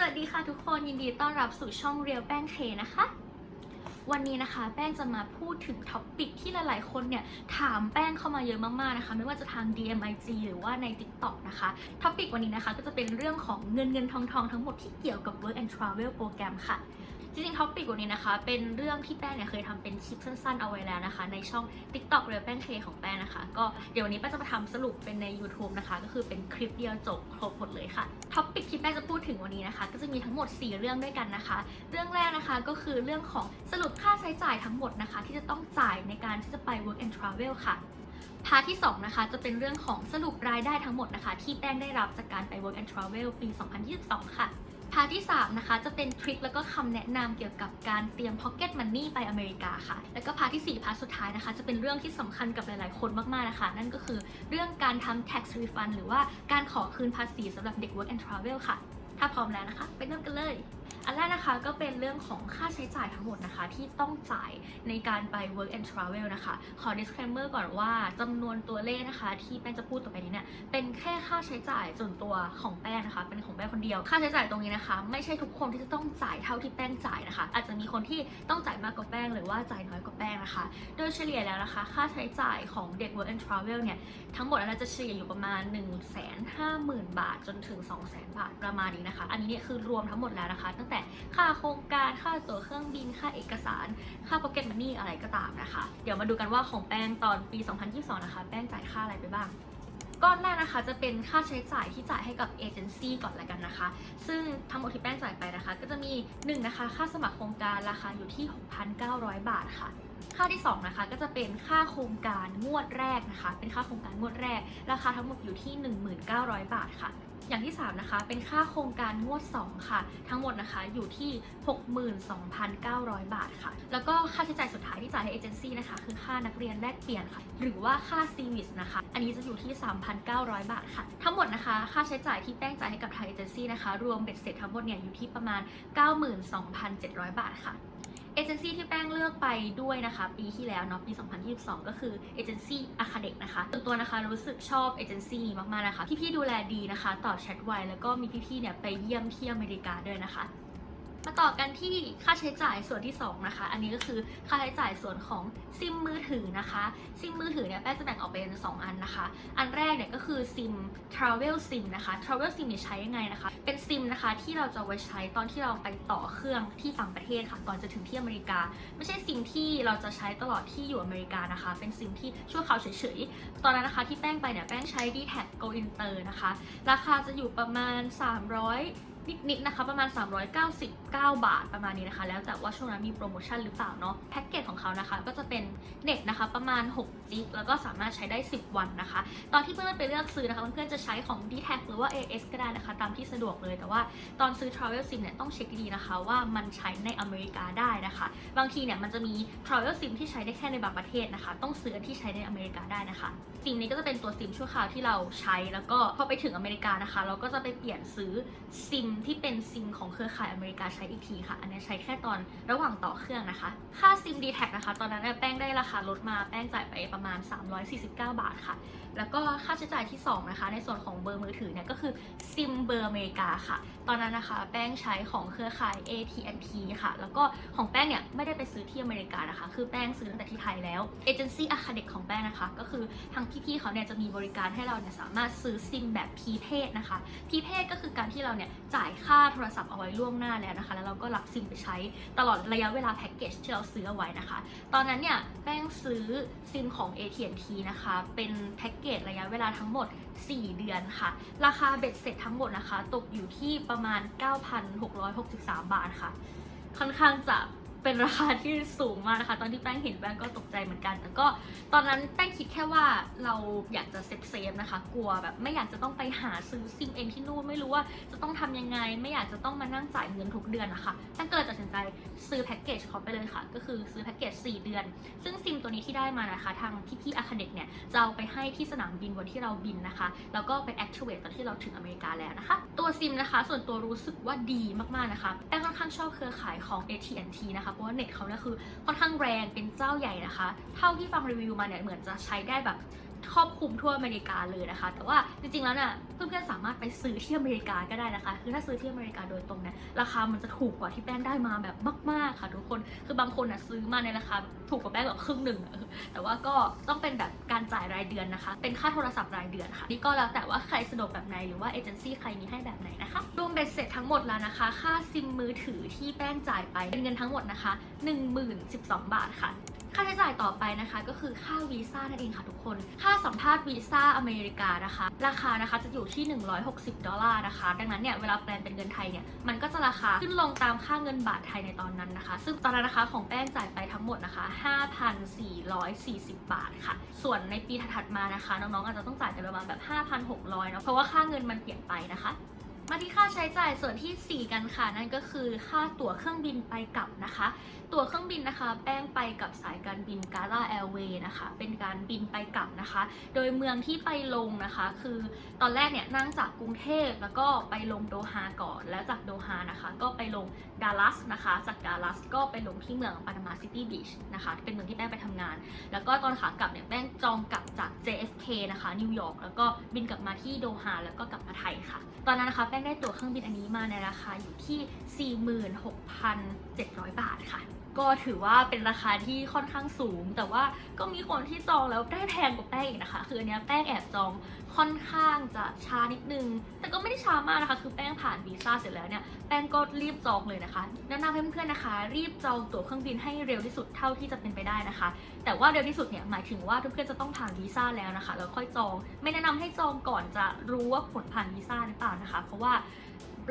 สวัสดีค่ะทุกคนยินดีต้อนรับสู่ช่องเรียวแป้งเคนะคะ วันนี้นะคะ แป้งจะมาพูดถึงท็อปปิกที่หลาย ๆ คนเนี่ยถามแป้งเข้ามาเยอะมาก ๆ นะคะ ไม่ว่าจะทาง DMIG หรือว่าใน TikTok นะคะท็อปปิกวันนี้นะคะ ก็จะเป็นเรื่องของเงินเงินทองทองทั้งหมดที่เกี่ยวกับ Work and Travel โปรแกรมค่ะ จริงๆท็อปปิกวันนี้นะคะ เป็นเรื่องที่แป้งเนี่ยเคยทำเป็นคลิปสั้นๆเอาไว้แล้วนะคะ ในช่อง TikTok เรียวแป้งเคของแป้งนะคะ ก็เดี๋ยววันนี้แป้งจะมาทำสรุปเป็นใน YouTube นะคะ ก็คือเป็นคลิปเดียวจบครบหมดเลยค่ะท็อปปิกที่แป้งจะพูดถึงวันนี้นะคะ ก็จะมีทั้งหมด 4 เรื่องด้วยกันนะคะ เรื่องแรกนะคะก็คือเรื่องของสรุปค่าใช้จ่ายทั้งหมดนะคะ ที่จะต้องจ่ายในการที่จะไป work and travel ค่ะพาร์ทที่2นะคะจะเป็นเรื่องของสรุปรายได้ทั้งหมดนะคะ ที่แป้งได้รับจากการไป work and travel ปี 2022 ค่ะาร์ทที่ 3 นะคะ จะเป็นทริคแล้วก็คำแนะนำเกี่ยวกับการเตรียมพ็อกเก็ตมันนี่ไปอเมริกาค่ะ แล้วก็พาร์ทที่ 4 พาร์ทสุดท้ายนะคะ จะเป็นเรื่องที่สำคัญกับหลาย ๆ คนมาก ๆ นะคะ นั่นก็คือเรื่องการทำ tax refund หรือว่าการขอคืนภาษีสำหรับเด็ก work and travel ค่ะ ถ้าพร้อมแล้วนะคะ ไปเริ่มกันเลย อันแรกนะคะก็เป็นเรื่องของค่าใช้จ่ายทั้งหมดนะคะ ที่ต้องจ่ายในการไป work and travel นะคะ ขอ disclaimer ก่อนว่าจำนวนตัวเลขนะคะ ที่แป้งจะพูดต่อไปนี้เนี่ยเป็นแค่ค่าใช้จ่ายส่วนตัวของแป้งนะคะ เป็นของแป้งคนเดียว ค่าใช้จ่ายตรงนี้นะคะ ไม่ใช่ทุกคนที่จะต้องจ่ายเท่าที่แป้งจ่ายนะคะ อาจจะมีคนที่ต้องจ่ายมากกว่าแป้งหรือว่าจ่ายน้อยกว่าแป้งนะคะ โดยเฉลี่ยแล้วนะคะ ค่าใช้จ่ายของเด็ก work and travel เนี่ยทั้งหมดน่าจะเฉลี่ยอยู่ประมาณ 1 5 0 0 0 0 บาท จนถึง 2 0 0 0 0 0 บาทประมาณนี้นะคะ อันนี้เนี่ยคือรวมทั้งหมดแล้วนะคะ ตั้งแต่ค่าโครงการค่าตั๋วเครื่องบินค่าเอกสาร ค่า pocket money อะไรก็ตามนะคะ เดี๋ยวมาดูกันว่าของแป้งตอนปี 2022 นะคะ แป้งจ่ายค่าอะไรไปบ้างก้อนแรกนะคะจะเป็นค่าใช้จ่ายที่จ่ายให้กับเอเจนซี่ก่อนละกันนะคะ ซึ่งทั้งหมดที่แป้งจ่ายไปนะคะ ก็จะมี1นะคะค่าสมัครโครงการราคาอยู่ที่ 6,900 บาทค่ะ ค่าที่2นะคะก็จะเป็นค่าโครงการงวดแรกนะคะ เป็นค่าโครงการงวดแรก ราคาทั้งหมดอยู่ที่ 1900 บาทค่ะ อย่างที่ 3 นะคะ เป็นค่าโครงการงวด 2 ค่ะ ทั้งหมดนะคะอยู่ที่ 62,900 บาทค่ะ แล้วก็ค่าใช้จ่ายสุดท้ายที่จ่ายให้เอเจนซี่นะคะ คือค่านักเรียนแลกเปลี่ยนค่ะ หรือว่าค่าซีวิสนะคะ อันนี้จะอยู่ที่ 3,900 บาทค่ะ ทั้งหมดนะคะ ค่าใช้จ่ายที่แป้งจ่ายให้กับทางเอเจนซี่นะคะ รวมเบ็ดเสร็จทั้งหมดเนี่ยอยู่ที่ประมาณ 92,700 บาทค่ะ เอเจนซี่ที่แป้งเลือกไปด้วยนะคะ ปีที่แล้วเนาะปี 2022 ก็คือเอเจนซี่อะคาเดกนะคะส่วนตัวนะคะรู้สึกชอบเอเจนซี่นี้มากๆนะคะพี่ๆดูแลดีนะคะตอบแชทไวแล้วก็มีพี่ๆเนี่ยไปเยี่ยมที่อเมริกาด้วยนะคะ มาต่อกันที่ค่าใช้จ่ายส่วนที่ 2 นะคะ อันนี้ก็คือค่าใช้จ่ายส่วนของซิมมือถือนะคะ ซิมมือถือเนี่ยแป้งจะแบ่งออกเป็น 2 อันนะคะ อันแรกเนี่ยก็คือซิม Travel SIM นะคะ Travel SIM เนี่ยใช้ยังไงนะคะ เป็นซิมนะคะที่เราจะไว้ใช้ตอนที่เราไปต่อเครื่องที่ต่างประเทศค่ะ ก่อนจะถึงที่อเมริกา ไม่ใช่ซิมที่เราจะใช้ตลอดที่อยู่อเมริกานะคะ เป็นซิมที่ชั่วคราวเฉยๆ ตอนนั้นนะคะที่แป้งไปเนี่ยแป้งใช้ d t a c Go Inter นะคะ ราคาจะอยู่ประมาณ 300 นิดๆนะคะ ประมาณ 399 บาทประมาณนี้นะคะ แล้วแต่ว่าช่วงนั้นมีโปรโมชั่นหรือเปล่าเนาะแพ็กเกจของเขานะคะ ก็จะเป็นเน็ตนะคะประมาณ6จิกแล้วก็สามารถใช้ได้ 10 วันนะคะ ตอนที่เพื่อนๆไปเลือกซื้อนะคะเพื่อนๆจะใช้ของ d t a c หรือว่า AS ก็ได้นะคะ ตามที่สะดวกเลยแต่ว่าตอนซื้อ Travel SIM เนี่ยต้องเช็คดีนะคะว่ามันใช้ในอเมริกาได้นะคะ บางทีเนี่ยมันจะมี Travel SIM ที่ใช้ได้แค่ในบางประเทศนะคะ ต้องซื้ออันที่ใช้ในอเมริกาได้นะคะซิมนี้ก็จะเป็นตัวซิมชั่วคราวที่เราใช้ แล้วก็พอไปถึงอเมริกานะคะ เราก็จะไปเปลี่ยนซื้อซิมที่เป็นซิมของเครือข่ายอเมริกาใช้อีกทีค่ะ อันนี้ใช้แค่ตอนระหว่างต่อเครื่องนะคะ ค่าซิม d t แท็นะคะ ตอนนั้นเนี่ยแป้งได้ราคาลดมาแป้งจ่ายไปประมาณ 349 บาทค่ะ แล้วก็ค่าใช้จ่ายที่ 2 นะคะ ในส่วนของเบอร์มือถือเนี่ยก็คือซิมเบอร์อเมริกาค่ะ ตอนนั้นนะคะ แป้งใช้ของเครือข่าย AT&T ค่ะ แล้วก็ของแป้งเนี่ยไม่ได้ไปซื้อที่อเมริกานะคะ คือแป้งซื้อตั้งแต่ที่ไทยแล้วเอเจนซี่อาคาเดกของแป้งนะคะ ก็คือทางพี่พี่เขาเนี่ยจะมีบริการให้เราเนี่ยสามารถซื้อซิมแบบพีเพดนะคะพีเพดก็คือการที่เราเนี่ยจ่ายค่าโทรศัพท์เอาไว้ล่วงหน้าแล้วนะคะ แล้วเราก็รับซิมไปใช้ตลอดระยะเวลาแพ็กเกจที่เราซื้อเอาไว้นะคะ ตอนนั้นเนี่ยแป้งซื้อซิมของ AT&T นะคะ เป็นแพ็กเกจระยะเวลาทั้งหมด 4 เดือนค่ะ ราคาเบ็ดเสร็จทั้งหมดนะคะ ตกอยู่ที่ประมาณ 9,663 บาทค่ะ ค่อนข้างจะ เป็นราคาที่สูงมากนะคะ ตอนที่แป้งเห็นแป้งก็ตกใจเหมือนกัน แต่ก็ตอนนั้นแป้งคิดแค่ว่าเราอยากจะเซฟเซฟนะคะ กลัวแบบไม่อยากจะต้องไปหาซื้อซิมเองที่นู่นไม่รู้ว่าจะต้องทำยังไง ไม่อยากจะต้องมานั่งจ่ายเงินทุกเดือนนะคะแป้งก็เลยตัดสินใจซื้อแพ็กเกจเขาไปเลยค่ะ ก็คือซื้อแพ็กเกจ4 เดือน ซึ่งซิมตัวนี้ที่ได้มานะคะ ทางพี่ๆอาคาเดกเนี่ยจะเอาไปให้ที่สนามบินวันที่เราบินนะคะ แล้วก็ไป activate ตอนที่เราถึงอเมริกาแล้วนะคะ ตัวซิมนะคะ ส่วนตัวรู้สึกว่าดีมากๆนะคะแป้งค่อนข้างชอบเครือข่ายของ AT&T นะคะเพราะว่าเน็ตเขาเนี่ยคือค่อนข้างแรงเป็นเจ้าใหญ่นะคะ เท่าที่ฟังรีวิวมาเนี่ยเหมือนจะใช้ได้แบบครอบคลุมทั่วอเมริกาเลยนะคะ แต่ว่าจริงๆแล้วเนี่ยเพื่อนๆสามารถไปซื้อที่อเมริกาก็ได้นะคะ คือถ้าซื้อที่อเมริกาโดยตรงเนี่ยราคามันจะถูกกว่าที่แป้งได้มาแบบมากๆค่ะทุกคนคือบางคนอะซื้อมาในราคาถูกกว่าแป้งแบบครึ่งหนึ่งแต่ว่าก็ต้องเป็นแบบการจ่ายรายเดือนนะคะ เป็นค่าโทรศัพท์รายเดือนค่ะนี่ก็แล้วแต่ว่าใครสะดวกแบบไหนหรือว่าเอเจนซี่ใครมีให้แบบไหนนะคะ บ็ดเสร็จทั้งหมดแล้วนะคะ ค่าซิมมือถือที่แป้งจ่ายไปเป็นเงินทั้งหมดนะคะ 1012 บาทค่ะ ค่าใช้จ่ายต่อไปนะคะก็คือค่าวีซ่านั่นเองค่ะทุกคน ค่าสัมภาษณ์วีซ่าอเมริกานะคะ ราคานะคะจะอยู่ที่ 160 ดอลลาร์นะคะ ดังนั้นเนี่ยเวลาแปลงเป็นเงินไทยเนี่ยมันก็จะราคาขึ้นลงตามค่าเงินบาทไทยในตอนนั้นนะคะ ซึ่งตอนนั้นนะคะของแป้งจ่ายไปทั้งหมดนะคะ 5,440 บาทค่ะ ส่วนในปีถัดมานะคะน้องๆอาจจะต้องจ่ายกันประมาณแบบ 5,600เนาะเพราะว่าค่าเงินมันเปลี่ยนไปนะคะ มาที่ค่าใช้จ่ายส่วนทีสี่ 4 กันค่ะ นั่นก็คือค่าตั๋วเครื่องบินไปกลับนะคะ ตั๋วเครื่องบินนะคะ แป้งไปกับสายการบินกา l าแอร์เวย์นะคะ เป็นการบินไปกลับนะคะ โดยเมืองที่ไปลงนะคะ คือตอนแรกเนี่ยนั่งจากกรุงเทพแล้วก็ไปลงโดฮาก่อน แล้วจากโดฮานะคะ ก็ไปลงดัลลัสนะคะ จากดัลลัสก็ไปลงที่เมืองปานามาซิตี้บีชนะคะ เป็นเมืองที่แป้งไปทำงาน แล้วก็ตอนขากลับเนี่ยแป้งจองกลับจาก JFK นะคะนิวยอร์กแล้วก็บินกลับมาที่โดฮาแล้วก็กลับมาไทยค่ะ ตอนนั้นนะคะแป้งได้ตั๋วเครื่องบินอันนี้มาในราคาอยู่ที่ 46,700 บาทค่ะ ก็ถือว่าเป็นราคาที่ค่อนข้างสูง แต่ว่าก็มีคนที่จองแล้วได้แพงกว่าแป้งอีกนะคะ คืออันเนี้ยแป้งแอบจองค่อนข้างจะช้านิดนึง แต่ก็ไม่ได้ช้ามากนะคะ คือแป้งผ่านวีซ่าเสร็จแล้วเนี่ย แป้งก็รีบจองเลยนะคะแนะนำให้เพื่อนๆนะคะ รีบจองตั๋วเครื่องบินให้เร็วที่สุดเท่าที่จะเป็นไปได้นะคะ แต่ว่าเร็วที่สุดเนี่ยหมายถึงว่าเพื่อนๆจะต้องผ่านวีซ่าแล้วนะคะแล้วค่อยจอง ไม่แนะนำให้จองก่อนจะรู้ว่าผลผ่านวีซ่าหรือเปล่านะคะ เพราะว่า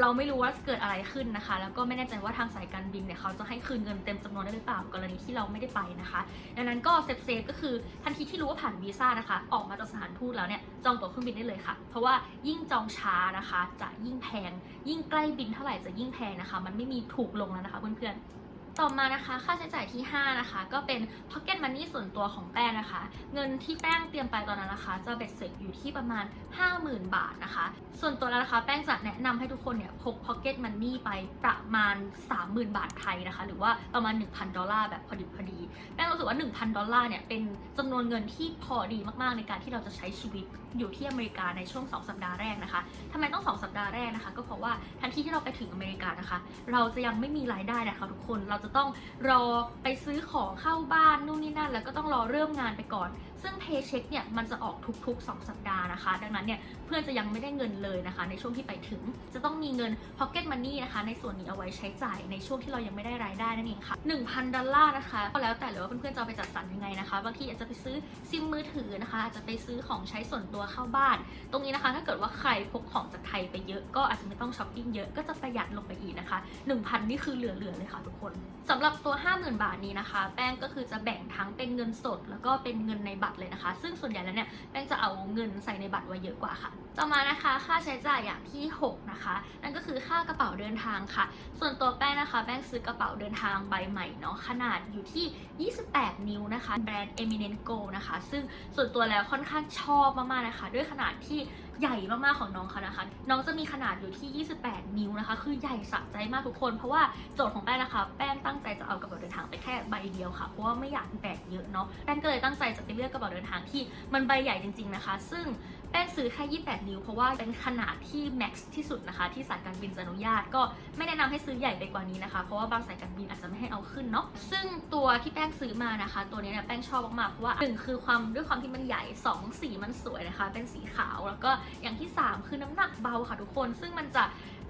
เราไม่รู้ว่าเกิดอะไรขึ้นนะคะ แล้วก็ไม่แน่ใจว่าทางสายการบินเนี่ยเขาจะให้คืนเงินเต็มจำนวนได้หรือเปล่ากรณีที่เราไม่ได้ไปนะคะ ดังนั้นก็เซฟเซฟก็คือทันทีที่รู้ว่าผ่านวีซ่านะคะ ออกมาจากสถานทูตแล้วเนี่ยจองตั๋วเครื่องบินได้เลยค่ะ เพราะว่ายิ่งจองช้านะคะ จะยิ่งแพง ยิ่งใกล้บินเท่าไหร่จะยิ่งแพงนะคะ มันไม่มีถูกลงแล้วนะคะเพื่อนๆ ต่อมานะคะ ค่าใช้จ่ายที่ 5 นะคะ ก็เป็น Pocket Money ส่วนตัวของแป้งนะคะ เงินที่แป้งเตรียมไปตอนนั้นนะคะ จะเบ็ดเสร็จอยู่ที่ประมาณ 50,000 บาทนะคะ ส่วนตัวแล้วนะคะแป้งจะแนะนำให้ทุกคนเนี่ยพก Pocket Money ไปประมาณ 30,000 บาทไทยนะคะ หรือว่าประมาณ 1,000 ดอลลาร์แบบพอดีพอดี แป้งรู้สึกว่า 1,000 ดอลลาร์เนี่ยเป็นจำนวนเงินที่พอดีมากๆในการที่เราจะใช้ชีวิตอยู่ที่อเมริกาในช่วง 2 สัปดาห์แรกนะคะทำไมต้อง 2 สัปดาห์แรกนะคะ ก็เพราะว่าทันทีที่เราไปถึงอเมริกานะคะ เราจะยังไม่มีรายได้นะคะทุกคนเราจะต้องรอไปซื้อของเข้าบ้านนู่นนี่นั่น แล้วก็ต้องรอเริ่มงานไปก่อนซึ่งเพย์เช็คเนี่ยมันจะออกทุก ๆ 2 สัปดาห์นะคะ ดังนั้นเนี่ยเพื่อนจะยังไม่ได้เงินเลยนะคะ ในช่วงที่ไปถึงจะต้องมีเงิน pocket money นะคะ ในส่วนนี้เอาไว้ใช้จ่ายในช่วงที่เรายังไม่ได้รายได้นั่นเองค่ะ 1,000 ดอลลาร์นะคะ ก็แล้วแต่เลยว่าเพื่อนๆจะไปจัดสรรยังไงนะคะบางทีอาจจะไปซื้อซิมมือถือนะคะอาจจะไปซื้อของใช้ส่วนตัวเข้าบ้าน ตรงนี้นะคะ ถ้าเกิดว่าใครพกของจากไทยไปเยอะก็อาจจะไม่ต้องช้อปปิ้งเยอะก็จะประหยัดลงไปอีกนะคะ 1,000 นี่คือเหลือๆเลยค่ะทุกคนสำหรับตัว 50,000 บาทนี้นะคะ แป้งก็คือจะแบ่งทั้งเป็นเงินสด แล้วก็เป็นเงินในบัตรเลยนะคะ ซึ่งส่วนใหญ่แล้วเนี่ยแป้งจะเอาเงินใส่ในบัตรไว้เยอะกว่าค่ะ ต่อมานะคะค่าใช้จ่ายอย่างที่ 6 นะคะ นั่นก็คือค่ากระเป๋าเดินทางค่ะ ส่วนตัวแป้งนะคะ แป้งซื้อกระเป๋าเดินทางใบใหม่เนาะขนาดอยู่ที่ 28 นิ้วนะคะ แบรนด์ Eminent Go นะคะ ซึ่งส่วนตัวแล้วค่อนข้างชอบมากๆนะคะ ด้วยขนาดที่ ใหญ่มากๆของน้องเขานะคะ น้องจะมีขนาดอยู่ที่ 28 นิ้วนะคะ คือใหญ่สะใจมากทุกคน เพราะว่าโจทย์ของแป้งนะคะ แป้งตั้งใจจะเอากระเป๋าเดินทางไปแค่ใบเดียวค่ะ เพราะว่าไม่อยากแบกเยอะเนาะ แป้งก็เลยตั้งใจจะไปเลือกกระเป๋าเดินทางที่มันใบใหญ่จริง ๆนะคะ ซึ่ง ป้งซื้อแค่ 28 นิ้ว เพราะว่าเป็นขนาดที่แม็กซ์ที่สุดนะคะ ที่สายการบินจะอนุญาต ก็ไม่แนะนำให้ซื้อใหญ่ไปกว่านี้นะคะ เพราะว่าบางสายการบินอาจจะไม่ให้เอาขึ้นเนาะ ซึ่งตัวที่แป้งซื้อมานะคะ ตัวนี้เนี่ยแป้งชอบมากๆ เพราะว่าหนึ่งคือความด้วยความที่มันใหญ่สองสีมันสวยนะคะ เป็นสีขาว แล้วก็อย่างที่สามคือน้ำหนักเบาค่ะทุกคน ซึ่งมันจะ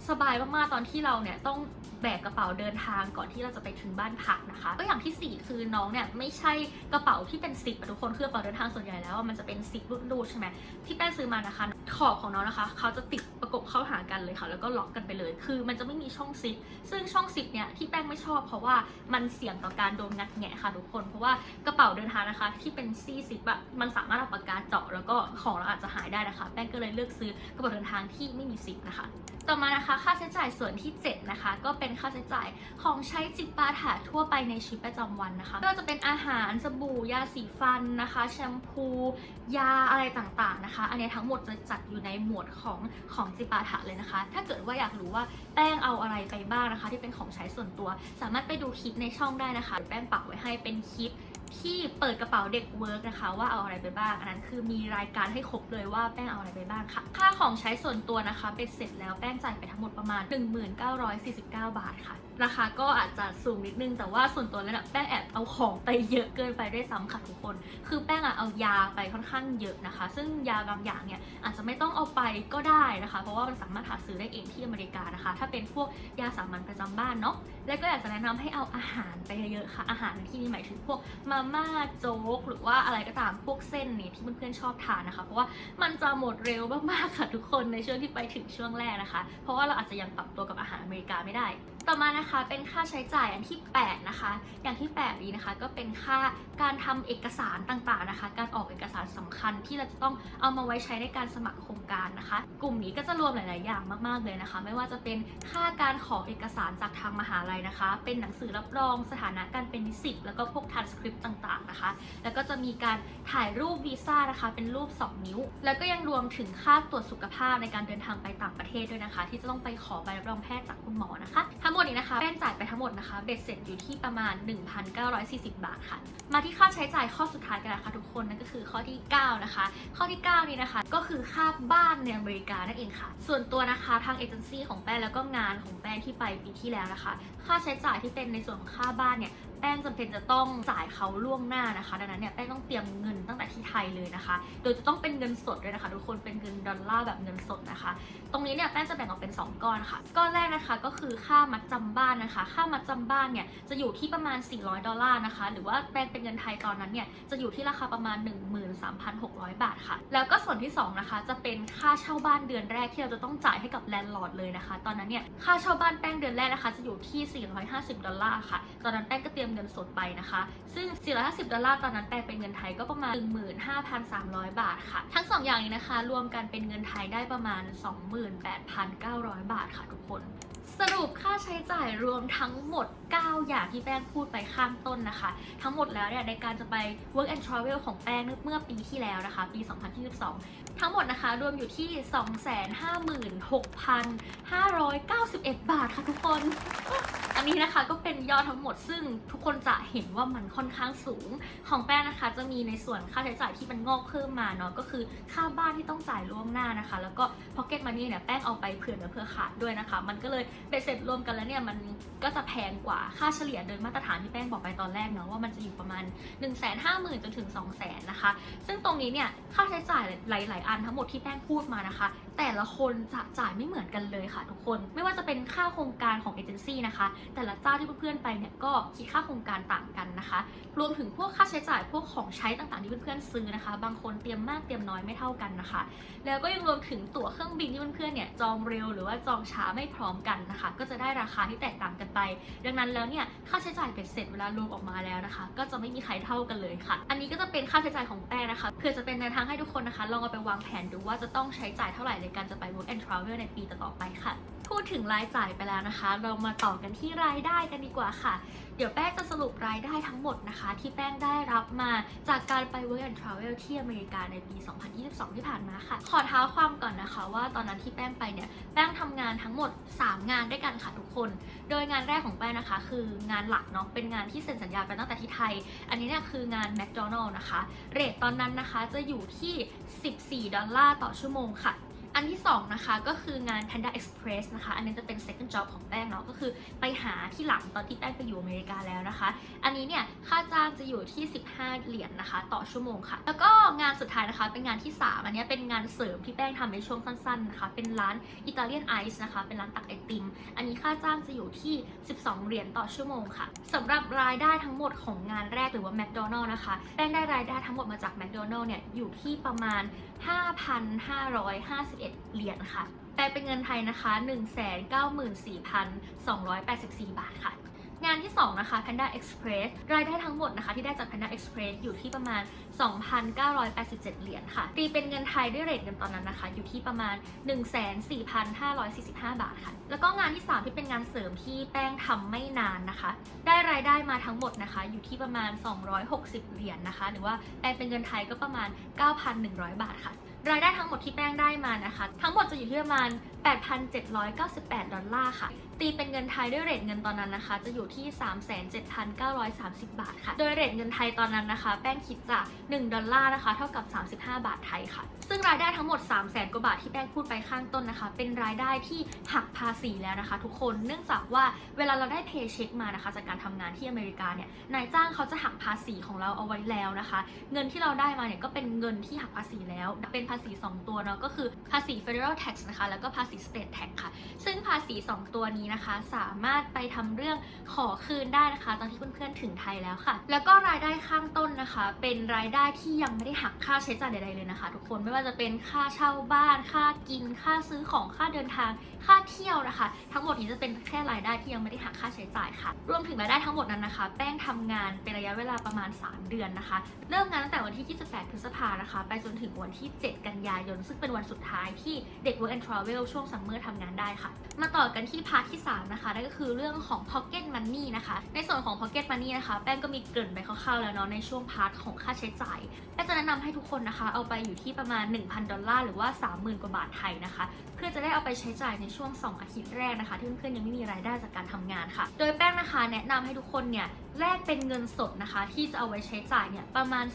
สบายมากๆ ตอนที่เราเนี่ยต้อง แบกกระเป๋าเดินทางก่อนที่เราจะไปถึงบ้านพักนะคะ ก็อย่างที่สี่คือน้องเนี่ยไม่ใช่กระเป๋าที่เป็นซิปอะทุกคนคือกระเป๋าเดินทางส่วนใหญ่แล้วมันจะเป็นซิปรูดใช่ไหมที่แป้งซื้อมานะคะ ขอบของน้องนะคะ เขาจะติดประกบเข้าหากันเลยค่ะ แล้วก็ล็อกกันไปเลย คือมันจะไม่มีช่องซิปซึ่งช่องซิปเนี่ยที่แป้งไม่ชอบเพราะว่ามันเสี่ยงต่อการโดนงัดแงะค่ะทุกคน เพราะว่ากระเป๋าเดินทางนะคะ ที่เป็นซี่ซิปอะมันสามารถเอาปากกาเจาะแล้วก็ของเราอาจจะหายได้นะคะ แป้งก็เลยเลือกซื้อกระเป๋าเดินทางที่ไม่มีซิปนะคะ ต่อมานะคะ ค่าใช้จ่ายส่วนที่ 7 นะคะ ก็เป็นค่าใช้จ่ายของใช้จิปาถะทั่วไปในชีวิตประจำวันนะคะไม่ว่าจะเป็นอาหารสบู่ยาสีฟันนะคะ แชมพู ยาอะไรต่างๆนะคะ อันนี้ทั้งหมดจะจัดอยู่ในหมวดของของจิปาถะเลยนะคะ ถ้าเกิดว่าอยากรู้ว่าแป้งเอาอะไรไปบ้างนะคะ ที่เป็นของใช้ส่วนตัว สามารถไปดูคลิปในช่องได้นะคะ แป้งปักไว้ให้เป็นคลิป ที่เปิดกระเป๋าเด็กเวิร์กนะคะว่าเอาอะไรไปบ้าง อันนั้นคือมีรายการให้ครบเลยว่าแป้งเอาอะไรไปบ้างค่ะ ค่าของใช้ส่วนตัวนะคะเป็นเสร็จแล้วแป้งจ่ายไปทั้งหมดประมาณ 1949 บาทค่ะ ราคาก็อาจจะสูงนิดนึง แต่ว่าส่วนตัวแล้วนี่ยแป้งแอบเอาของไปเยอะเกินไปด้วยซ้ำค่ะทุกคน คือแป้งอะเอายาไปค่อนข้างเยอะนะคะ ซึ่งยาบางอย่างเนี่ยอาจจะไม่ต้องเอาไปก็ได้นะคะ เพราะว่ามันสามารถหาซื้อได้เองที่อเมริกานะคะ ถ้าเป็นพวกยาสามัญประจำบ้านเนาะ แล้วก็อยากจะแนะนำให้เอาอาหารไปเยอะๆค่ะ อาหารที่นี้หมายถึงพวกมาม่าโจ๊กหรือว่าอะไรก็ตามพวกเส้นเนี่ยที่เพื่อนๆชอบทานนะคะ เพราะว่ามันจะหมดเร็วมากๆค่ะทุกคนในช่วงที่ไปถึงช่วงแรกนะคะ เพราะว่าเราอาจจะยังปรับตัวกับอาหารอเมริกาไม่ได้ ต่อมานะคะเป็นค่าใช้จ่ายอันที่ 8 นะคะ อย่างที่ 8 นี้นะคะก็เป็นค่าการทำเอกสารต่างๆนะคะ การออกเอกสารสำคัญที่เราจะต้องเอามาไว้ใช้ในการสมัครโครงการนะคะ กลุ่มนี้ก็จะรวมหลาย ๆ อย่างมากๆเลยนะคะ ไม่ว่าจะเป็นค่าการขอเอกสารจากทางมหาลัยนะคะ เป็นหนังสือรับรองสถานะการเป็นนิสิตแล้วก็พวกทรานสคริปต์ต่างๆนะคะ แล้วก็จะมีการถ่ายรูปวีซ่านะคะ เป็นรูป 2 นิ้ว แล้วก็ยังรวมถึงค่าตรวจสุขภาพในการเดินทางไปต่างประเทศด้วยนะคะ ที่จะต้องไปขอใบรับรองแพทย์จากคุณหมอนะคะทั้งมดนี้นะคะแป้นจ่ายไปทั้งหมดนะคะเบ็ดเสร็จอยู่ที่ประมาณ 1,940 บาทค่ะ มาที่ค่าใช้จ่ายข้อสุดท้ายกันนะคะทุกคนนั่นก็คือข้อที่ 9 นะคะ ข้อที่ 9 นี้นะคะ ก็คือค่าบ้านในอเมริกานั่นเองค่ะ ส่วนตัวนะคะทางเอเจนซี่ของแป้นแล้วก็งานของแป้นที่ไปปีที่แล้วนะคะ ค่าใช้จ่ายที่เป็นในส่วนของค่าบ้านเนี่ย แป้งจำเป็นจะต้องจ่ายเขาล่วงหน้านะคะ ดังนั้นเนี่ยแป้งต้องเตรียมเงินตั้งแต่ที่ไทยเลยนะคะ โดยจะต้องเป็นเงินสดด้วยนะคะทุกคนเป็นเงินดอลลาร์แบบเงินสดนะคะ ตรงนี้เนี่ยแป้งจะแบ่งออกเป็น 2 ก้อนค่ะ ก้อนแรกนะคะก็คือค่ามัดจำบ้านนะคะ ค่ามัดจำบ้านเนี่ยจะอยู่ที่ประมาณ 400 ดอลลาร์นะคะ หรือว่าแป้งเป็นเงินไทยตอนนั้นเนี่ยจะอยู่ที่ราคาประมาณ 13,600 บาทค่ะ แล้วก็ส่วนที่สองนะคะ จะเป็นค่าเช่าบ้านเดือนแรกที่เราจะต้องจ่ายให้กับแลนด์ลอร์ดเลยนะคะ ตอนนั้นเนี่ยค่าเช่าบ้านแป้งเดือนแรกนะคะ จะอยู่ที่ 450 ดอลลาร์ค่ะ ตอนนั้นแป้งก็เตรียมเงินสดไปนะคะ ซึ่ง 450 ดอลลาร์ตอนนั้นแปลเป็นเงินไทยก็ประมาณ 15,300 บาทค่ะ ทั้ง 2 อย่างนี้นะคะ รวมกันเป็นเงินไทยได้ประมาณ 28,900 บาทค่ะทุกคนสรุปค่าใช้จ่ายรวมทั้งหมด 9 อย่างที่แป้งพูดไปข้างต้นนะคะ ทั้งหมดแล้วเนี่ยในการจะไป work and travel ของแป้งเมื่อปีที่แล้วนะคะ ปี 2022 ทั้งหมดนะคะรวมอยู่ที่ 256,591 บาทค่ะทุกคน อันนี้นะคะก็เป็นยอดทั้งหมดซึ่งทุกคนจะเห็นว่ามันค่อนข้างสูง ของแป้งนะคะ จะมีในส่วนค่าใช้จ่ายที่มันงอกเพิ่มมาเนาะก็คือค่าบ้านที่ต้องจ่ายล่วงหน้านะคะ แล้วก็ pocket money เนี่ยแป้งเอาไปเผื่อเหลือเผื่อขาดด้วยนะคะ มันก็เลยเบ็ดเสร็จรวมกันแล้วเนี่ยมันก็จะแพงกว่าค่าเฉลี่ยโดยมาตรฐานที่แป้งบอกไปตอนแรกเนาะว่ามันจะอยู่ประมาณ 1 5 0 0 0 0จนถึง 2 0 0 0 0 0นะคะ ซึ่งตรงนี้เนี่ยค่าใช้จ่ายหลาย ๆ อันทั้งหมดที่แป้งพูดมานะคะ แต่ละคนจะจ่ายไม่เหมือนกันเลยค่ะทุกคน ไม่ว่าจะเป็นค่าโครงการของเอเจนซี่นะคะ แต่ละเจ้าที่เพื่อนๆไปเนี่ยก็คิดค่าโครงการต่างกันนะคะ รวมถึงพวกค่าใช้จ่ายพวกของใช้ต่างๆที่เพื่อนๆซื้อนะคะ บางคนเตรียมมากเตรียมน้อยไม่เท่ากันนะคะ แล้วก็ยังรวมถึงตั๋วเครื่องบินที่เพื่อนๆเนี่ยจองเร็วหรือว่าจองช้าไม่พร้อมกันนะคะ ก็จะได้ราคาที่แตกต่างกันไป ดังนั้นแล้วเนี่ยค่าใช้จ่ายเป็นเสร็จเวลารวมออกมาแล้วนะคะ ก็จะไม่มีใครเท่ากันเลยค่ะ อันนี้ก็จะเป็นค่าใช้จ่ายของแป้นะคะเพื่อจะเป็นแนวทางให้ทุกคนนะคะ ลองเอาไปวางแผนดูว่าจะต้องใช้จ่ายเท่าไหร่ในการจะไป work and travel ในปีต่อๆไปค่ะ พูดถึงรายจ่ายไปแล้วนะคะ เรามาต่อกันที่รายได้กันดีกว่าค่ะ เดี๋ยวแป้งจะสรุปรายได้ทั้งหมดนะคะ ที่แป้งได้รับมาจากการไป work and travel ที่อเมริกาในปี 2022 ที่ผ่านมาค่ะ ขอเท้าความก่อนนะคะว่าตอนนั้นที่แป้งไปเนี่ยแป้งทำงานทั้งหมด 3 งานด้วยกันค่ะทุกคน โดยงานแรกของแป้งนะคะ คืองานหลักเนาะเป็นงานที่เซ็นสัญญาไปตั้งแต่ที่ไทย อันนี้เนี่ยคืองาน McDonald นะคะเรทตอนนั้นนะคะจะอยู่ที่ 14 ดอลลาร์ต่อชั่วโมงค่ะ อันที่2นะคะก็คืองาน Panda Express นะคะ อันนี้จะเป็น second job ของแป้งเนาะก็คือไปหาที่หลังตอนที่แป้งไปอยู่อเมริกาแล้วนะคะ อันนี้เนี่ยค่าจ้างจะอยู่ที่ 15 เหรียญนะคะ ต่อชั่วโมงค่ะ แล้วก็งานสุดท้ายนะคะเป็นงานที่ 3 อันนี้เป็นงานเสริมที่แป้งทำในช่วงสั้นๆนะคะเป็นร้านอิตาเลียนไอซ์นะคะเป็นร้านตักไอติม อันนี้ค่าจ้างจะอยู่ที่ 12 เหรียญต่อชั่วโมงค่ะสำหรับรายได้ทั้งหมดของงานแรกหรือว่า McDonald นะคะแป้งได้รายได้ทั้งหมดมาจาก McDonald เนี่ยอยู่ที่ประมาณ 5,551 เหรียญค่ะ แปลเป็นเงินไทยนะคะ 194,284 บาทค่ะ นที่ 2 นะคะ Panda Express รายได้ทั้งหมดนะคะ ที่ได้จาก Panda Express อยู่ที่ประมาณ 2,987 เหรียญค่ะ ตีเป็นเงินไทยด้วยเรทเงินตอนนั้นนะคะ อยู่ที่ประมาณ 14,545 บาทค่ะ แล้วก็งานที่ 3 ที่เป็นงานเสริมที่แป้งทำไม่นานนะคะ ได้รายได้มาทั้งหมดนะคะ อยู่ที่ประมาณ 260 เหรียญนะคะ หรือว่าแปลเป็นเงินไทยก็ประมาณ 9,100 บาทค่ะรายได้ทั้งหมดที่แป้งได้มานะคะ ทั้งหมดจะอยู่ที่ประมาณ 8,798 ดอลลาร์ค่ะ ตีเป็นเงินไทยด้วยเรทเงินตอนนั้นนะคะ จะอยู่ที่ 37,930 บาทค่ะ โดยเรทเงินไทยตอนนั้นนะคะ แป้งคิดจาก1ดอลลาร์นะคะ เท่ากับ 35 บาทไทยค่ะ ซึ่งรายได้ทั้งหมด 3 0 0แสนกว่าบาทที่แป้งพูดไปข้างต้นนะคะ เป็นรายได้ที่หักภาษีแล้วนะคะ ทุกคน เนื่องจากว่าเวลาเราได้เพย์เช็คมานะคะ จากการทำงานที่อเมริกาเนี่ย นายจ้างเขาจะหักภาษีของเราเอาไว้แล้วนะคะ เงินที่เราได้มาเนี่ยก็เป็นเงินที่หักภาษีแล้ว เป็นภาษี 2 ตัวเนาะ ก็คือภาษี federal tax นะคะ แล้วก็ภาษี state tax ค่ะ ซึ่งภาษี 2 ตัวนี้นะคะ สามารถไปทำเรื่องขอคืนได้นะคะ ตอนที่เพื่อนๆถึงไทยแล้วค่ะ แล้วก็รายได้ข้างต้นนะคะ เป็นรายได้ที่ยังไม่ได้หักค่าใช้จ่ายใดๆเลยนะคะ ทุกคนไม่ว่าจะเป็นค่าเช่าบ้าน ค่ากิน ค่าซื้อของค่าเดินทาง ค่าเที่ยวนะคะ ทั้งหมดนี้จะเป็นแค่รายได้ที่ยังไม่ได้หักค่าใช้จ่ายค่ะ รวมถึงรายได้ทั้งหมดนั้นนะคะ แป้งทำงานเป็นระยะเวลาประมาณ 3 เดือนนะคะ เริ่มงานตั้งแต่วันที่ 28 พฤษภานะคะ ไปจนถึงวันที่ 7 กันยายน ซึ่งเป็นวันสุดท้ายที่เด็ก Work and Travel ช่วงซัมเมอร์ทำงานได้ค่ะ มาต่อกันที่พาร์ทที่3 นะคะนั่นก็คือเรื่องของ Pocket Money นะคะ ในส่วนของ Pocket Money นะคะ แป้งก็มีเกริ่นไปคร่าวๆแล้วเนาะในช่วงพาร์ทของค่าใช้จ่ายแป้งจะแนะนำให้ทุกคนนะคะ เอาไปอยู่ที่ประมาณ 1,000 ดอลลาร์หรือว่า 30,000 กว่าบาทไทยนะคะ เพื่อจะได้เอาไปใช้จ่ายในช่วง 2 อาทิตย์แรกนะคะ ที่เพื่อนๆยังไม่มีรายได้จากการทำงานค่ะ โดยแป้งนะคะ แนะนำให้ทุกคนเนี่ย แลกเป็นเงินสดนะคะ ที่จะเอาไว้ใช้จ่ายเนี่ยประมาณ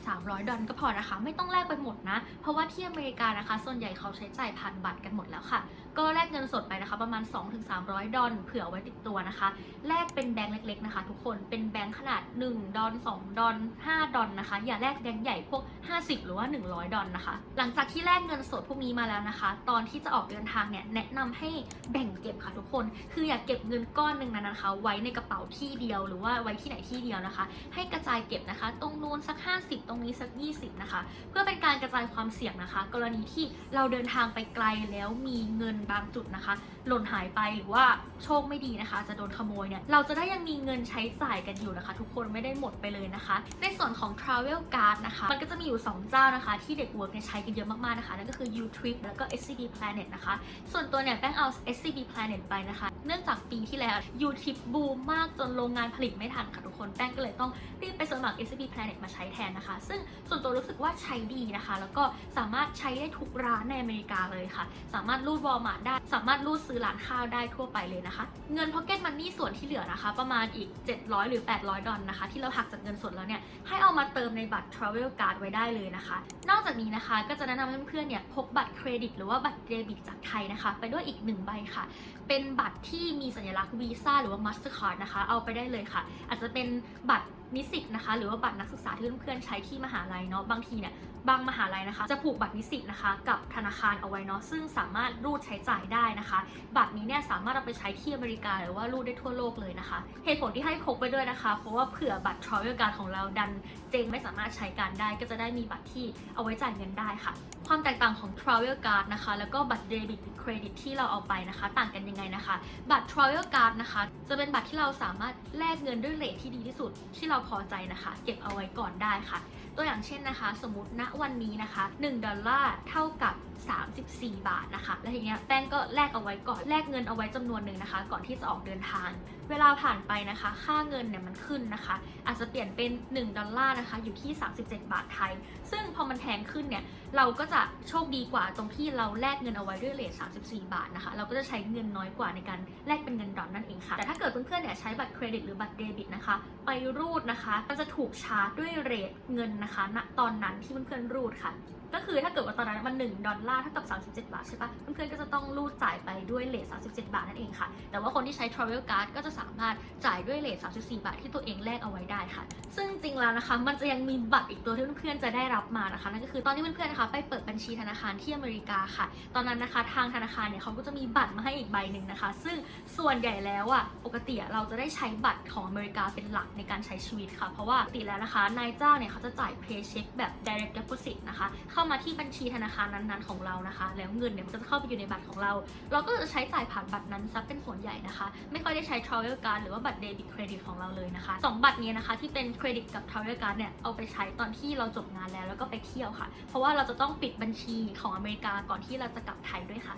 2-300 ดอลก็พอนะคะ ไม่ต้องแลกไปหมดนะ เพราะว่าที่อเมริกานะคะ ส่วนใหญ่เขาใช้จ่ายผ่านบัตรกันหมดแล้วค่ะ ก็แลกเงินสดไปนะคะ ประมาณ 2-300 ดอลเผื่อไว้ติดตัวนะคะ แลกเป็นแบงค์เล็กๆนะคะ ทุกคนเป็นแบงค์ขนาด 1 ดอล2 ดอล5ดอลนะคะ อย่าแลกแบงค์ใหญ่พวก 50 หรือว่า 100 ดอลนะคะ หลังจากที่แลกเงินสดพวกนี้มาแล้วนะคะ ตอนที่จะออกเดินทางเนี่ยแนะนำให้แบ่งเก็บค่ะทุกคน คืออย่าเก็บเงินก้อนหนึ่งนั้นนะคะ ไว้ในกระเป๋าที่เดียวหรือว่าไว้ที่ไหนที่เดียวนะคะ ให้กระจายเก็บนะคะ ตรงนู้นสัก 50 ตรงนี้สัก 20 นะคะ เพื่อเป็นการกระจายความเสี่ยงนะคะ กรณีที่เราเดินทางไปไกลแล้วมีเงินบางจุดนะคะ หล่นหายไปหรือว่าโชคไม่ดีนะคะ จะโดนขโมยเนี่ยเราจะได้ยังมีเงินใช้จ่ายกันอยู่นะคะ ทุกคนไม่ได้หมดไปเลยนะคะ ในส่วนของ Travel Card นะคะมันก็จะมีอยู่ 2 เจ้านะคะ ที่เด็ก work เนี่ยใช้กันเยอะมากๆนะคะนั่นก็คือ Utrip แล้วก็ SCB Planet นะคะ ส่วนตัวเนี่ยแป้งเอา SCB Planet ไปนะคะ เนื่องจากปีที่แล้ว Utrip บูมมากจนโรงงานผลิตไม่ทันค่ะทุกคนแป้งก็เลยต้องรีบไปสมัคร SCB Planet มาใช้แทนนะคะ ซึ่งส่วนตัวรู้สึกว่าใช้ดีนะคะ แล้วก็สามารถใช้ได้ทุกร้านในอเมริกาเลยค่ะ สามารถรูดวอลมาร์ทได้ สามารถรูดซื้อร้านข้าวได้ทั่วไปเลยนะคะ เงิน Pocket Money ส่วนที่เหลือนะคะ ประมาณอีก 700 หรือ 800 ดอลนะคะ ที่เราหักจากเงินสดแล้วเนี่ยให้เอามาเติมในบัตร Travel Card ไว้ได้เลยนะคะ นอกจากนี้นะคะก็จะแนะนำเพื่อนๆเนี่ยพกบัตรเครดิต หรือว่าบัตรเดบิตจากไทยนะคะ ไปด้วยอีกหนึ่งใบค่ะ เป็นบัตรที่มีสัญลักษณ์วีซ่าหรือว่า Mastercard นะคะ เอาไปได้เลยค่ะอาจจะเป็นบัตรนิสิตนะคะ หรือว่าบัตรนักศึกษาที่เพื่อนๆใช้ที่มหาลัยเนาะบางทีเนี่ย บางมหาลัยนะคะ จะผูกบัตรนิสิตนะคะ กับธนาคารเอาไว้เนาะซึ่งสามารถรูดใช้จ่ายได้นะคะ บัตรนี้เนี่ยสามารถเอาไปใช้ที่อเมริกาหรือว่ารูดได้ทั่วโลกเลยนะคะ เหตุผลที่ให้พกไปด้วยนะคะ เพราะว่าเผื่อบัตร Travel Card ของเราดันเจงไม่สามารถใช้การได้ ก็จะได้มีบัตรที่เอาไว้จ่ายเงินได้ค่ะความแตกต่างของ Travel Card นะคะ แล้วก็บัตรเดบิตหรือเครดิตที่เราเอาไปนะคะ ต่างกันยังไงนะคะ บัตร Travel Card นะคะ จะเป็นบัตรที่เราสามารถแลกเงินด้วยเรทที่ดีที่สุดที่เราพอใจนะคะ เก็บเอาไว้ก่อนได้ค่ะ ตัวอย่างเช่นนะคะ สมมติณวันนี้นะคะ 1 ดอลลาร์เท่ากับ 34 บาทนะคะ แล้วทีเนี้ยแป้งก็แลกเอาไว้ก่อนแลกเงินเอาไว้จำนวนหนึ่งนะคะ ก่อนที่จะออกเดินทาง เวลาผ่านไปนะคะ ค่าเงินเนี่ยมันขึ้นนะคะ อาจจะเปลี่ยนเป็น 1 ดอลลาร์นะคะ อยู่ที่ 37 บาทไทย ซึ่งพอมันแพงขึ้นเนี่ย เราก็จะโชคดีกว่าตรงที่เราแลกเงินเอาไว้ด้วยเรท34 บาทนะคะ เราก็จะใช้เงินน้อยกว่าในการแลกเป็นเงินดอลนั่นเองค่ะ แต่ถ้าเกิดเพื่อนๆเนี่ยใช้บัตรเครดิตหรือบัตรเดบิตนะคะ ไปรูดนะคะ มันจะถูกชาร์จด้วยเรทเงินนะคะ ณ ตอนนั้นที่เพื่อนๆรูดค่ะ ก็คือถ้าเกิดว่าตอนนั้นมัน 1 ดอลลาร์เท่ากับ 37 บาทใช่ปะเพื่อนๆก็จะต้องรูดจ่ายไปด้วยเลท37 บาทนั่นเองค่ะ แต่ว่าคนที่ใช้ Travel Card ก็จะสามารถจ่ายด้วยเลท34 บาทที่ตัวเองแลกเอาไว้ได้ค่ะ ซึ่งจริงแล้วนะคะ มันจะยังมีบัตรอีกตัวที่เพื่อนๆจะได้รับมานะคะนั่นก็คือตอนที่เพื่อนๆนะคะไปเปิดบัญชีธนาคารที่อเมริกาค่ะ ตอนนั้นนะคะทางธนาคารเนี่ยเขาก็จะมีบัตรมาให้อีกใบหนึ่งนะคะ ซึ่งส่วนใหญ่แล้วอะปกติเราจะได้ใช้บัตรของอเมริกาเป็นหลักในการใช้ชีวิตค่ะ เพราะว่าปกติแล้วนะคะนายจ้างเนี่ยเขาจะจ่าย paycheck แบบ direct deposit นะคะเข้ามาที่บัญชีธนาคารนั้นๆของเรานะคะ แล้วเงินเนี่ยมันก็จะเข้าไปอยู่ในบัตรของเรา เราก็จะใช้จ่ายผ่านบัตรนั้นซะเป็นส่วนใหญ่นะคะ ไม่ค่อยได้ใช้ travel card หรือว่าบัตรเดบิตเครดิตของเราเลยนะคะสองบัตรนี้นะคะที่เป็นเครดิตกับ travel card เนี่ยเอาไปใช้ตอนที่เราจบงานแล้วแล้วก็ไปเที่ยวค่ะ เพราะว่าเราจะต้องปิดบัญชีของอเมริกาก่อนที่เราจะกลับไทยด้วยค่ะ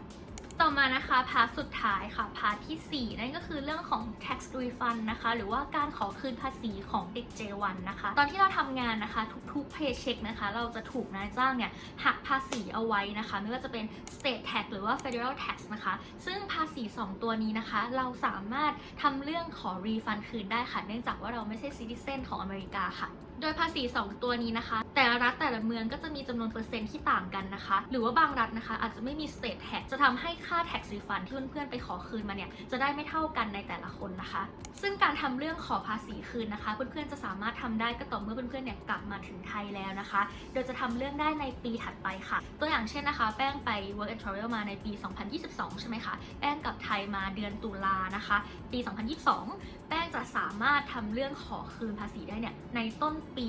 ต่อมานะคะพาร์ทสุดท้ายค่ะพาร์ททีสี่ 4 นั่นก็คือเรื่องของ tax refund นะคะ หรือว่าการขอคืนภาษีของเด็ก J1 นะคะ ตอนที่เราทำงานนะคะ ทุกๆ paycheck นะคะ เราจะถูกนายจ้างเนี่ยหักภาษีเอาไว้นะคะ ไม่ว่าจะเป็น state tax หรือว่า federal tax นะคะ ซึ่งภาษี 2 ตัวนี้นะคะ เราสามารถทำเรื่องขอ refund คืนได้ค่ะ เนื่องจากว่าเราไม่ใช่ citizen ของอเมริกาค่ะ โดยภาษี 2 ตัวนี้นะคะ แต่ละรัฐแต่ละเมืองก็จะมีจำนวนเปอร์เซ็นต์ที่ต่างกันนะคะ หรือว่าบางรัฐนะคะ อาจจะไม่มี state tax จะทำให้ค่า tax refund ที่เพื่อนๆไปขอคืนมาเนี่ยจะได้ไม่เท่ากันในแต่ละคนนะคะ ซึ่งการทำเรื่องขอภาษีคืนนะคะ เพื่อนๆจะสามารถทำได้ก็ต่อเมื่อเพื่อนๆเนี่ยกลับมาถึงไทยแล้วนะคะ โดยจะทำเรื่องได้ในปีถัดไปค่ะ ตัวอย่างเช่นนะคะ แป้งไป work and travel มาในปี 2022 ใช่ไหมคะ แป้งกลับไทยมาเดือนตุลานะคะ ปี 2022 แป้งจะสามารถทำเรื่องขอคืนภาษีได้เนี่ยในต้นปี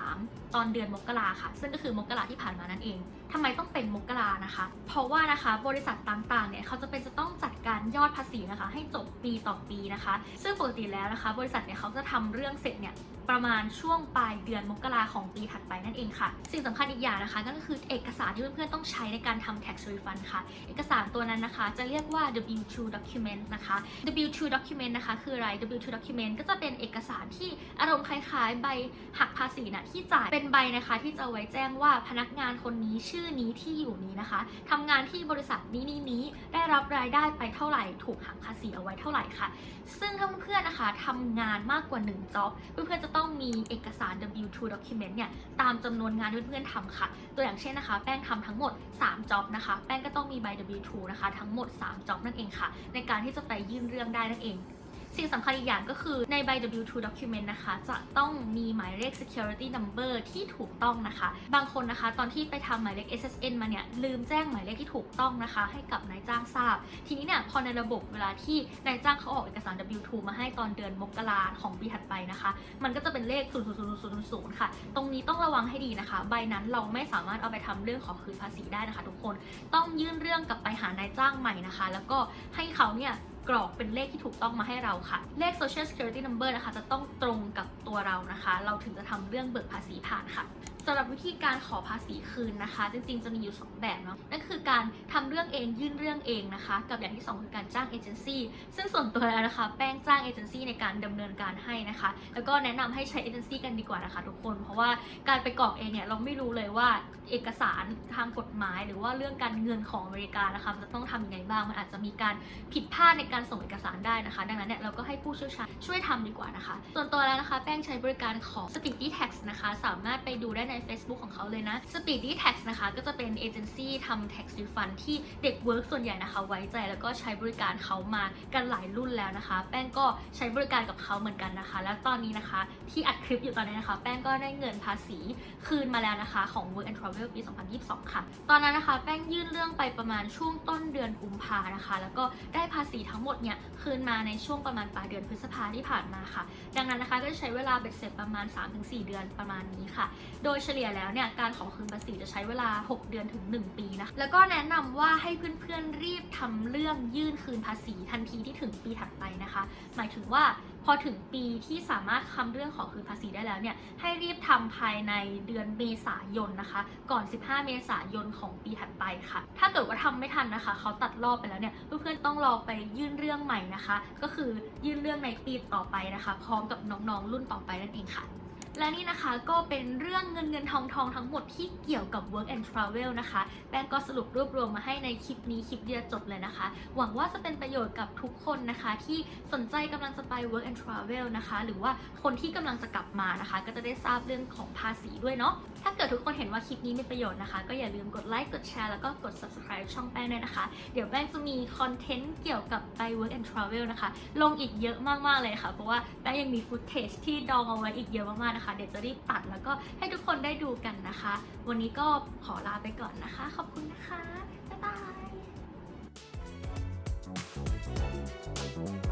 2023ตอนเดือนมกราค่ะ ซึ่งก็คือมกราที่ผ่านมานั่นเองทำไมต้องเป็นมกรานะคะ เพราะว่านะคะบริษัทต่างๆเนี่ยเขาจะเป็นจะต้องจัดการยอดภาษีนะคะ ให้จบปีต่อปีนะคะ ซึ่งปกติแล้วนะคะ บริษัทเนี่ยเขาจะทำเรื่องเสร็จเนี่ย ประมาณช่วงปลายเดือนมกราของปีถัดไปนั่นเองค่ะ สิ่งสำคัญอีกอย่างนะคะก็คือเอกสารที่เพื่อนๆต้องใช้ในการทำ tax refund ค่ะ เอกสารตัวนั้นนะคะจะเรียกว่า W2 document นะคะ W2 document นะคะคืออะไร W2 document ก็จะเป็นเอกสารที่อารมณ์คล้ายๆ ใบหักภาษีนะที่จ่ายเป็นใบนะคะที่จะไว้แจ้งว่าพนักงานคนนี้ชื่อนี้ที่อยู่นี้นะคะทำงานที่บริษัทนี้นี้นี้ได้รับรายได้ไปเท่าไหร่ถูกหักภาษีเอาไว้เท่าไหร่ค่ะ ซึ่งถ้าเพื่อนๆนะคะทำงานมากกว่า1จ็อบเพื่อนๆจะต้องมีเอกสาร W2 document เนี่ยตามจำนวนงานที่เพื่อนๆทำค่ะ ตัวอย่างเช่นนะคะ แป้งทำทั้งหมด3จ็อบนะคะ แป้งก็ต้องมีใบ W2 นะคะ ทั้งหมด3จ็อบนั่นเองค่ะ ในการที่จะไปยื่นเรื่องได้นั่นเอง สิ่งสำคัญอีกอย่างก็คือในใบ W2 document นะคะ จะต้องมีหมายเลข security number ที่ถูกต้องนะคะ บางคนนะคะ ตอนที่ไปทำหมายเลข SSN มาเนี่ย ลืมแจ้งหมายเลขที่ถูกต้องนะคะ ให้กับนายจ้างทราบ ทีนี้เนี่ยพอในระบบเวลาที่นายจ้างเขาออกเอกสาร W2 มาให้ตอนเดือนมกราของปีถัดไปนะคะ มันก็จะเป็นเลข 00000 ค่ะ ตรงนี้ต้องระวังให้ดีนะคะ ใบนั้นเราไม่สามารถเอาไปทำเรื่องขอคืนภาษีได้นะคะ ทุกคนต้องยื่นเรื่องกลับไปหานายจ้างใหม่นะคะ แล้วก็ให้เขาเนี่ย กรอกเป็นเลขที่ถูกต้องมาให้เราค่ะ เลข social security number นะคะ จะต้องตรงกับตัวเรานะคะ เราถึงจะทำเรื่องเบิกภาษีผ่านค่ะสำหรับวิธีการขอภาษีคืนนะคะ จริงๆ จะมีอยู่ 2 แบบเนาะนั่นคือการทำเรื่องเองยื่นเรื่องเองนะคะ กับอย่างที่ 2 คือการจ้างเอเจนซี่ซึ่งส่วนตัวแล้วนะคะ แป้งจ้างเอเจนซี่ในการดำเนินการให้นะคะ แล้วก็แนะนำให้ใช้เอเจนซี่กันดีกว่านะคะทุกคน เพราะว่าการไปกรอกเองเนี่ยเราไม่รู้เลยว่าเอกสารทางกฎหมาย หรือว่าเรื่องการเงินของอเมริกานะคะจะต้องทำยังไงบ้างมันอาจจะมีการผิดพลาดในการส่งเอกสารได้นะคะ ดังนั้นเนี่ยเราก็ให้ผู้เชี่ยวชาญช่วยทำดีกว่านะคะ ส่วนตัวแล้วนะคะ แป้งใช้บริการของ Speedy Tax นะคะ สามารถไปดูได้ใน Facebook ของเขาเลยนะ Speedy Tax นะคะ ก็จะเป็นเอเจนซี่ทำ tax refund ที่เด็กเวิร์กส่วนใหญ่นะคะ ไว้ใจแล้วก็ใช้บริการเขามากันหลายรุ่นแล้วนะคะ แป้งก็ใช้บริการกับเขาเหมือนกันนะคะ แล้วตอนนี้นะคะที่อัดคลิปอยู่ตอนนี้นะคะ แป้งก็ได้เงินภาษีคืนมาแล้วนะคะของ Work and Travel ปี 2022 ค่ะ ตอนนั้นนะคะ แป้งยื่นเรื่องไปประมาณช่วงต้นเดือนกุมภานะคะ แล้วก็ได้ภาษีทั้งหมดเนี่ยคืนมาในช่วงประมาณปลายเดือนพฤษภาที่ผ่านมาค่ะ ดังนั้นนะคะก็จะใช้เวลาเบ็ดเสร็จประมาณ 3-4 เดือนประมาณนี้ค่ะ โดยเฉลี่ยแล้วเนี่ยการขอคืนภาษีจะใช้เวลา 6 เดือนถึง 1 ปีนะคะแล้วก็แนะนำว่าให้เพื่อนๆรีบทำเรื่องยื่นคืนภาษีทันทีที่ถึงปีถัดไปนะคะ หมายถึงว่าพอถึงปีที่สามารถทำเรื่องขอคืนภาษีได้แล้วเนี่ยให้รีบทำภายในเดือนเมษายนนะคะ ก่อน 15 เมษายนของปีถัดไปค่ะ ถ้าเกิดว่าทำไม่ทันนะคะ เขาตัดรอบไปแล้วเนี่ยเพื่อนๆต้องรอไปยื่นเรื่องใหม่นะคะ ก็คือยื่นเรื่องในปีต่อไปนะคะ พร้อมกับน้องๆรุ่นต่อไปนั่นเองค่ะ และนี่นะคะก็เป็นเรื่องเงินเงินทองทองทั้งหมดที่เกี่ยวกับ work and travel นะคะแป้งก็สรุปรวบรวมมาให้ในคลิปนี้คลิปเดียวจบเลยนะคะ หวังว่าจะเป็นประโยชน์กับทุกคนนะคะ ที่สนใจกำลังจะไป work and travel นะคะ หรือว่าคนที่กำลังจะกลับมานะคะ ก็จะได้ทราบเรื่องของภาษีด้วยเนาะถ้าเกิดทุกคนเห็นว่าคลิปนี้มีประโยชน์นะคะ ก็อย่าลืมกดไลค์กดแชร์แล้วก็กด subscribe ช่องแป้งด้วยนะคะ เดี๋ยวแป้งจะมีคอนเทนต์เกี่ยวกับไป work and travel นะคะ ลงอีกเยอะมากๆเลยค่ะ เพราะว่าแป้งยังมีฟุตเทจที่ดองเอาไว้อีกเยอะมากๆนะคะ เดี๋ยวจะรีบตัดแล้วก็ให้ทุกคนได้ดูกันนะคะ วันนี้ก็ขอลาไปก่อนนะคะ ขอบคุณนะคะบ๊ายบาย